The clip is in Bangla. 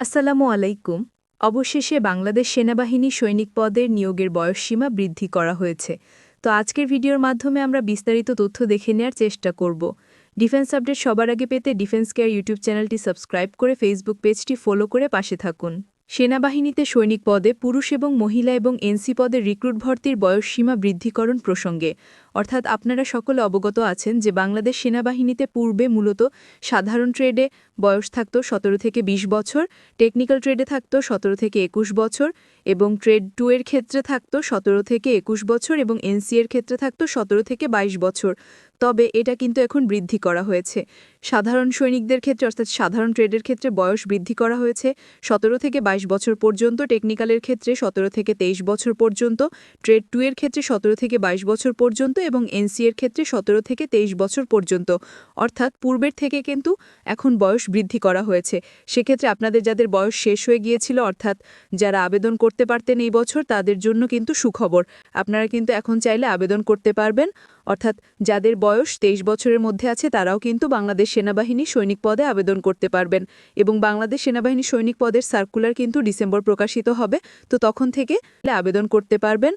আসসালামু আলাইকুম। অবশেষে বাংলাদেশ সেনাবাহিনী সৈনিক পদের নিয়োগের বয়সসীমা বৃদ্ধি করা হয়েছে। তো আজকের ভিডিওর মাধ্যমে আমরা বিস্তারিত তথ্য দেখে নেওয়ার চেষ্টা করব। ডিফেন্স আপডেট সবার আগে পেতে ডিফেন্স কেয়ার ইউটিউব চ্যানেলটি সাবস্ক্রাইব করে ফেসবুক পেজটি ফলো করে পাশে থাকুন। সেনাবাহিনীতে সৈনিক পদে পুরুষ এবং মহিলা এবং এনসি পদে রিক্রুট ভর্তির বয়সসীমা বৃদ্ধিকরণ প্রসঙ্গে। অর্থাৎ আপনারা সকলে অবগত আছেন যে বাংলাদেশ সেনাবাহিনীতে পূর্বে মূলত সাধারণ ট্রেডে বয়স থাকত সতেরো থেকে ২০ বছর, টেকনিক্যাল ট্রেডে থাকত সতেরো থেকে একুশ বছর এবং ট্রেড টু এর ক্ষেত্রে থাকত সতেরো থেকে একুশ বছর এবং এনসি এর ক্ষেত্রে থাকত সতেরো থেকে ২২ বছর। তবে এটা কিন্তু এখন বৃদ্ধি করা হয়েছে। সাধারণ সৈনিকদের ক্ষেত্রে, অর্থাৎ সাধারণ ট্রেডের ক্ষেত্রে বয়স বৃদ্ধি করা হয়েছে। সতেরো থেকে ২২ বছর পর্যন্ত টেকনিক্যালের ক্ষেত্রে, সতেরো থেকে ২৩ বছর পর্যন্ত ট্রেড টু এর ক্ষেত্রে, সতেরো থেকে ২২ বছর পর্যন্ত এবং এনসি এর ক্ষেত্রে, সতেরো থেকে ২৩ বছর পর্যন্ত। অর্থাৎ পূর্বের থেকে কিন্তু এখন বয়স বৃদ্ধি করা হয়েছে। সেক্ষেত্রে আপনাদের যাদের বয়স শেষ হয়ে গিয়েছিল, অর্থাৎ যারা আবেদন করতে পারতেন এই বছর, তাদের জন্য কিন্তু সুখবর। আপনারা কিন্তু এখন চাইলে আবেদন করতে পারবেন। অর্থাৎ যাদের বয়স তেইশ বছরের মধ্যে আছে, তারাও কিন্তু বাংলাদেশ সেনাবাহিনী সৈনিক পদে আবেদন করতে পারবেন এবং বাংলাদেশ সেনাবাহিনী সৈনিক পদের সার্কুলার কিন্তু ডিসেম্বর প্রকাশিত হবে, তো তখন থেকে আবেদন করতে পারবেন।